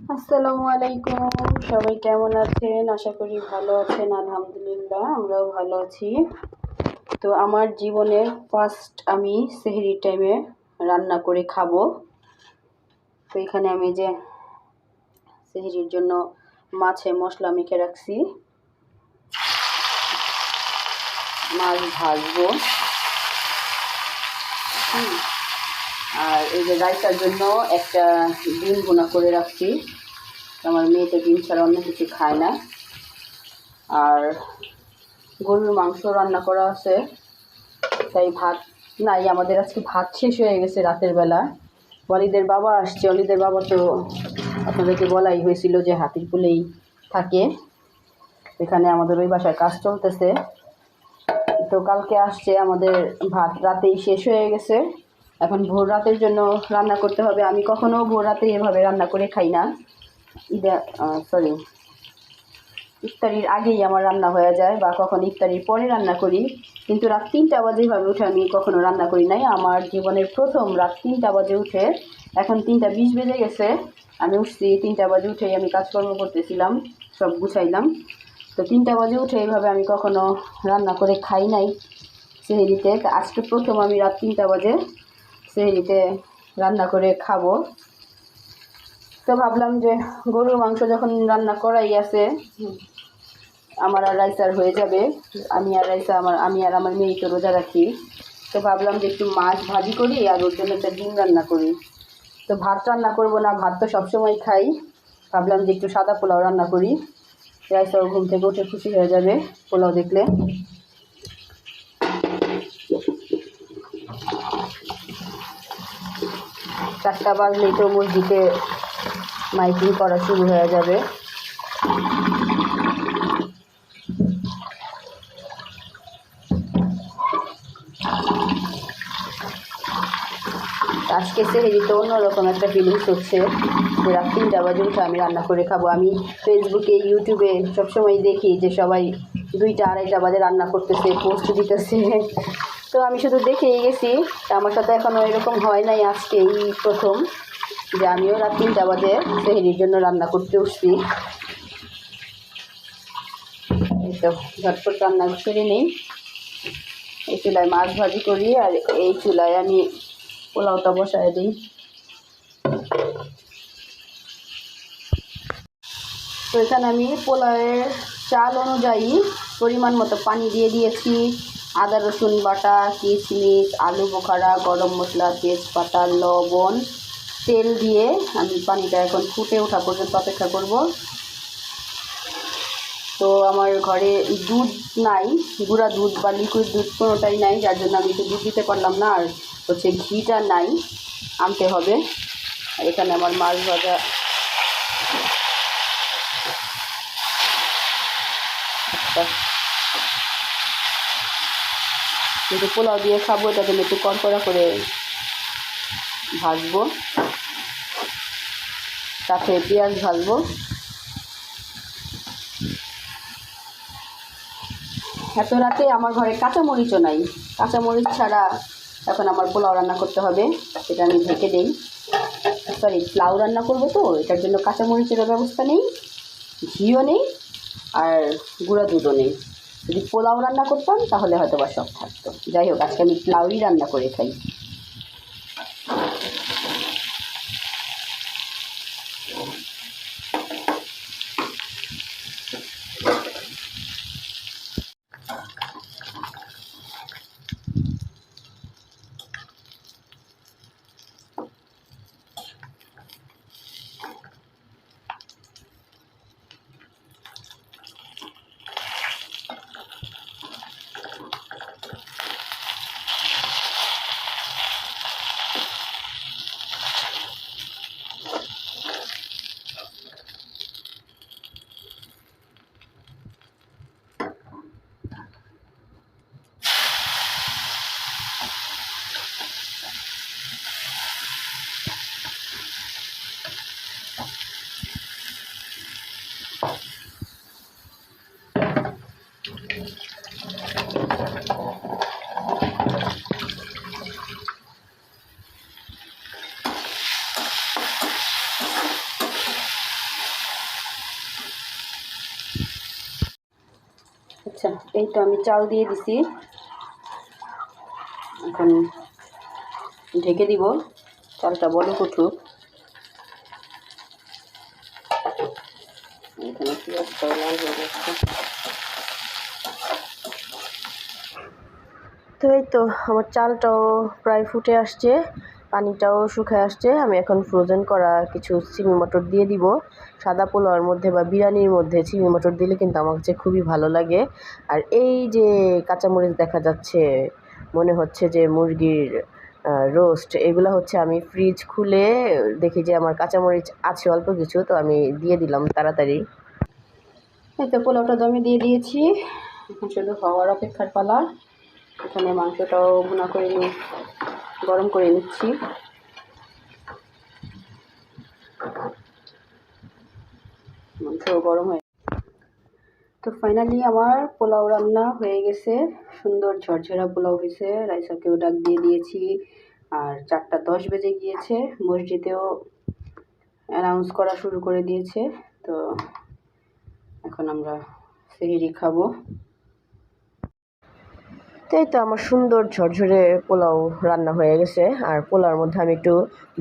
আসসালামু আলাইকুম। সবাই কেমন আছেন? আশা করি ভালো আছেন, আলহামদুলিল্লাহ, আমরাও ভালো আছি। তো আমার জীবনের ফার্স্ট আমি সেহরি টাইমে রান্না করে খাব। তো এখানে আমি যে সেহরির জন্য মাছে মশলা মেখে রাখছি। মাছ ভাজবো। হুম। আর এই যে রাইতার জন্য একটা ডিম ভুনা করে রাখছি। আমার মেয়ে তো ডিম ছাড়া অন্য কিছু খায় না। আর গরুর মাংস রান্না করা আছে। তাই ভাত, নাই, আমাদের আজকে ভাত শেষ হয়ে গেছে রাতের বেলা। অলিদের বাবা আসছে। অলিদের বাবা তো আপনাদেরকে বলাই হয়েছিল যে হাতির পুলেই থাকে। এখানে আমাদের ওই বাসায় কাজ চলতেছে। তো কালকে আসছে আমাদের ভাত, রাতেই শেষ হয়ে গেছে। এখন ভোর রাতের জন্য রান্না করতে হবে। আমি কখনো ভোর রাতে এভাবে রান্না করে খাই না। ঈদে সরি ইফতারির আগেই আমার রান্না হয়ে যায় বা কখন ইফতারির পরে রান্না করি। কিন্তু রাত তিনটা বাজে এভাবে উঠে আমি কখনো রান্না করি নাই। আমার জীবনের প্রথম রাত তিনটা বাজে উঠে। এখন তিনটা বিশ বেজে গেছে। আমি উঠছি তিনটা বাজে উঠেই আমি কাজকর্ম করতেছিলাম, সব গুছাইলাম। তো তিনটা বাজে উঠে এইভাবে আমি কখনো রান্না করে খাই নাই। সেহেরিতে আজকে প্রথম আমি রাত তিনটা বাজে সেহেরিতে রান্না করে খাব। তো ভাবলাম যে গরুর মাংস যখন রান্না করাই আছে, আমার আর রাইসার হয়ে যাবে। আমি আর রাইসা আমার, আমি আর আমার মেয়ে তো রোজা রাখি। তো ভাবলাম যে একটু মাছ ভাজি করি আর ওর জন্য একটা ডিম রান্না করি। তো ভাত রান্না করব না, ভাত তো সবসময় খাই। ভাবলাম যে একটু সাদা পোলাও রান্না করি। রাইসাও ঘুম থেকে উঠে খুশি হয়ে যাবে পোলাও দেখলে। চারটা বাজলেই তো মসজিদে মাইকিং করা শুরু হয়ে যাবে। আজকে সেহেরিতে অন্যরকম একটা ফিলিংস হচ্ছে, যে রাত তিনটা আমি রান্না করে খাব। আমি ফেসবুকে ইউটিউবে সবসময় দেখি যে সবাই দুইটা, আড়াইটা বাজে রান্না করতেছে পোস্ট দিতেছে। তো আমি শুধু দেখেই গেছি। আমার সাথে এখনও এরকম হয় নাই আজকে এই প্রথম। যে আমিও রাত তিনটা বাজে, সেহেরির জন্য রান্না করতে উঠছি। এই তো ঝটপট রান্না করে নিই। এই চুলায় মাছ ভাজি করি আর এই চুলায় আমি পোলাওটা বসায় দিই। তো এখানে আমি পোলাওয়ের চাল অনুযায়ী পরিমাণ মতো পানি দিয়ে দিয়েছি। আদা, রসুন বাটা, কিশমিশ, আলু, বোখারা, গরম মশলা, তেজপাতা, লবণ, তেল দিয়ে আমি পানিটা এখন ফুটে ওঠা পর্যন্ত অপেক্ষা করব। তো আমার ঘরে দুধ নাই, গুঁড়া দুধ বা লিকুইড দুধ কোনোটাই নাই, যার জন্য আমি একটু দুধ দিতে পারলাম না, আর হচ্ছে ঘিটা নাই, আনতে হবে। এখানে আমার মাছ ভাজা। আচ্ছা। কিন্তু পোলাও দিয়ে খাব এটা জন্য একটু কড়কড়া করে ভাজবো। সাথে পেঁয়াজ ভাজবো। এত রাতে আমার ঘরে কাঁচামরিচও নাই। কাঁচামরিচ ছাড়া এখন আমার পোলাও রান্না করতে হবে, সেটা আমি ঢেকে দিই। সরি পোলাও রান্না করব তো, এটার জন্য কাঁচামরিচেরও ব্যবস্থা নেই, ঘিও নেই, আর গুঁড়া দুধও নেই। যদি পোলাও রান্না করতাম, তাহলে হয়তো বা সব থাকতো। যাই হোক, আজকে আমি পোলাওই রান্না করে খাই। তো আমি চাল দিয়ে দিছি। এখন ঢেকে দিব। চালটা বলো উঠুক তো এই তো আমার চালটাও প্রায় ফুটে আসছে, পানিটাও শুকায় আসছে। আমি এখন ফ্রোজেন করা কিছু চিনি মটর দিয়ে দিব। সাদা পোলাওয়ার মধ্যে বা বিরিয়ানির মধ্যে চিনি মটর দিলে কিন্তু আমার কাছে খুবই ভালো লাগে। আর এই যে কাঁচামরিচ দেখা যাচ্ছে, মনে হচ্ছে যে মুরগির রোস্ট এগুলো হচ্ছে আমি ফ্রিজ খুলে দেখি যে আমার কাঁচামরিচ আছে অল্প কিছু, তো আমি দিয়ে দিলাম তাড়াতাড়ি। এই তো পোলাওটা দমে দিয়ে দিয়েছি। এখন শুধু হওয়ার অপেক্ষার পালা। এখানে মাংসটাও ভুনা করে নিই গরম করে নিচ্ছি। মাংস গরম হয়ে তো ফাইনালি আমার পোলাও রান্না হয়ে গেছে। সুন্দর ঝরঝরা পোলাও হয়েছে। রাইসাকেও ডাক দিয়ে দিয়েছি। আর চারটা দশ বেজে গিয়েছে। মসজিদেও অ্যানাউন্স করা শুরু করে দিয়েছে। তো এখন আমরা সেহেরি খাব। তো এই তো আমার সুন্দর ঝরঝরে পোলাও রান্না হয়ে গেছে। আর পোলাওর মধ্যে আমি একটু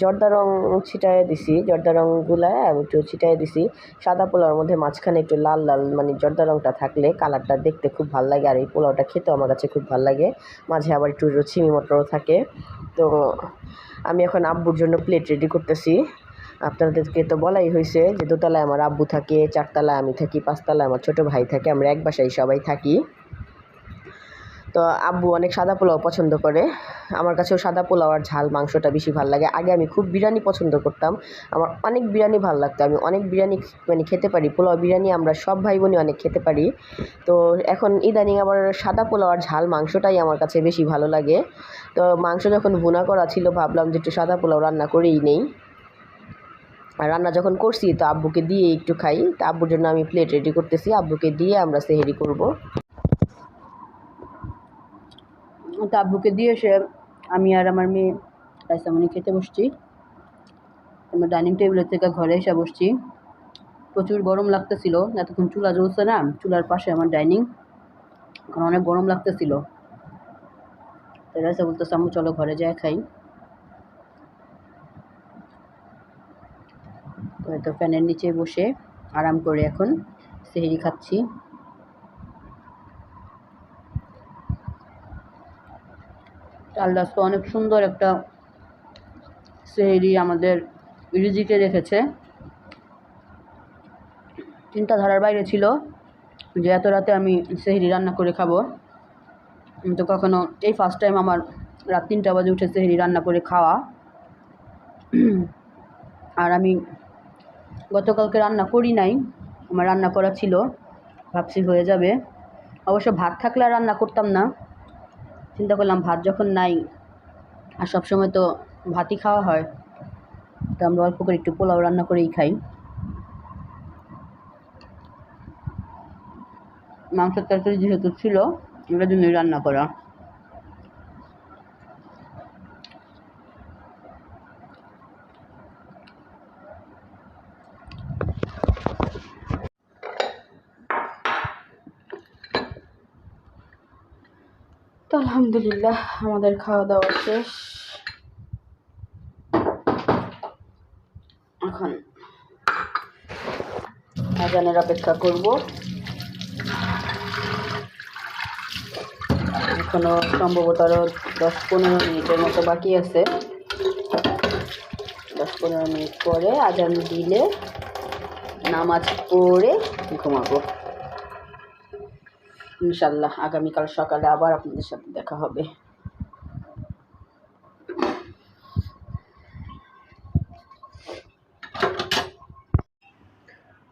জর্দা রং ছিটায় দিছি, জর্দা রং গুলায় আমি একটু ছিটায় দিছি। সাদা পোলাওর মধ্যে মাঝখানে একটু লাল লাল মানে জর্দা রংটা থাকলে কালারটা দেখতে খুব ভালো লাগে আর এই পোলাওটা খেতেও আমার কাছে খুব ভালো লাগে। মাঝে আবার একটু চিনি মটরও থাকে। তো আমি এখন আব্বুর জন্য প্লেট রেডি করতেছি। আপনাদেরকে তো বলাই হয়েছে যে দোতলায় আমার আব্বু থাকে, চারতলায় আমি থাকি, পাঁচতলায় আমার ছোটো ভাই থাকে, আমরা এক বাসায় সবাই থাকি। তো আব্বু অনেক সাদা পোলাও পছন্দ করে। আমার কাছেও সাদা পোলাও আর ঝাল মাংসটা বেশি ভালো লাগে। আগে আমি খুব বিরিয়ানি পছন্দ করতাম। আমার অনেক বিরিয়ানি ভালো লাগতো। আমি অনেক বিরিয়ানি মানে খেতে পারি। পোলাও বিরিয়ানি আমরা সব ভাই বোনই অনেক খেতে পারি। তো এখন ইদানিং আবার সাদা পোলাও আর ঝাল মাংসটাই আমার কাছে বেশি ভালো লাগে। তো মাংস যখন ভুনা করা ছিল, ভাবলাম যে একটু সাদা পোলাও রান্না করেই নেই। আর রান্না যখন করছি, তো আব্বুকে দিয়ে একটু খাই। তো আব্বুর জন্য আমি প্লেট রেডি করতেছি। আব্বুকে দিয়ে আমরা সেহেরি করব। তো আব্বুকে দিয়ে এসে আমি আর আমার মেয়ে রাইসামনি খেতে বসছি। আমার ডাইনিং টেবিলের থেকে ঘরে এসে বসছি। প্রচুর গরম লাগতেছিল, এতক্ষণ চুলা জ্বলছে না, চুলার পাশে আমার ডাইনিং। এখন অনেক গরম লাগতেছিল। রাইসা বলতেছে আমি চলো ঘরে যায় খাই। তো ফ্যানের নিচে বসে আরাম করে এখন সেহেরি খাচ্ছি। আল্লাহ তো অনেক সুন্দর একটা সেহেরি আমাদের রিজিকে রেখেছে। চিন্তাধারার বাইরে ছিল যে এত রাতে আমি সেহেরি রান্না করে খাব। আমি তো কখনো, এই ফার্স্ট টাইম আমার রাত তিনটা বাজে উঠে সেহেরি রান্না করে খাওয়া। আর আমি গতকালকে রান্না করি নাই, আমার রান্না করা ছিল, ভাবছি হয়ে যাবে। অবশ্য ভাত থাকলে আর রান্না করতাম না। চিন্তা করলাম, ভাত যখন নাই আর সবসময় তো ভাতই খাওয়া হয়, তো আমরা অল্প করে একটু পোলাও রান্না করেই খাই। মাংসের তরকারি যেহেতু ছিল ওটার জন্যই রান্না করা তো আলহামদুলিল্লাহ, আমাদের খাওয়া দাওয়া শেষ। এখন আজানের অপেক্ষা করব। এখনও সম্ভবত আরও দশ পনেরো মিনিটের মতো বাকি আছে। দশ পনেরো মিনিট পরে আজান দিলে নামাজ পড়ে ঘুমাবো। ইনশাল্লাহ আগামীকাল সকালে আবার আপনাদের সাথে দেখা হবে।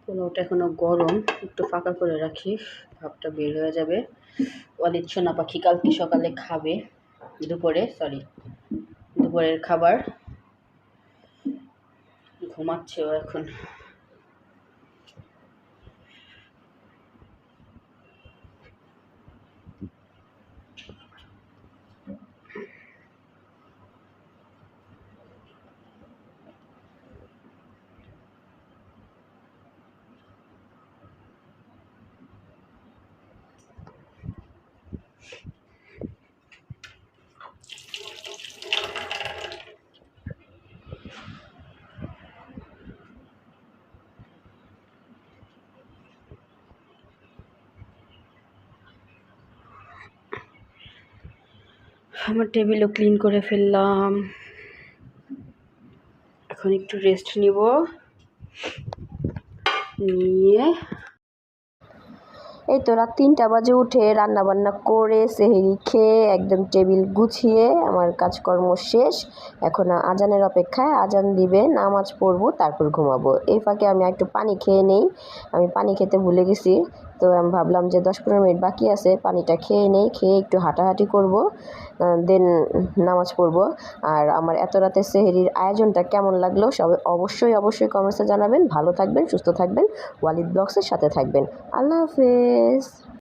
পোলাওটা এখনও গরম, একটু ফাঁকা করে রাখি, ভাবটা বের হয়ে যাবে। অলিদ সোনা পাখি কালকে সকালে খাবে, দুপুরে সরি দুপুরের খাবার। ঘুমাচ্ছে ও এখন। আমার টেবিলও ক্লিন করে ফেললাম। এখন একটু রেস্ট নিব। নিয়ে এই তো রাত তিনটা বাজে উঠে রান্না বান্না করে সেহেরি খেয়ে একদম টেবিল গুছিয়ে আমার কাজকর্ম শেষ। এখন আজানের অপেক্ষায় আজান দিবে, নামাজ পড়ব, তারপর ঘুমাবো। এই ফাঁকে আমি একটু পানি খেয়ে নেই। আমি পানি খেতে ভুলে গেছি। তো আমি ভাবলাম যে দশ পনেরো মিনিট বাকি আছে, পানিটা খেয়ে নেই, খেয়ে একটু হাঁটাহাঁটি করব দেন নামাজ পড়ব। আর আমার এত রাতে সেহেরির আয়োজনটা কেমন লাগল সবাই অবশ্যই অবশ্যই কমেন্টসে জানাবেন। ভালো থাকবেন, সুস্থ থাকবেন। ওয়ালিদ ব্লগসের সাথে থাকবেন। আল্লাহ হাফেজ।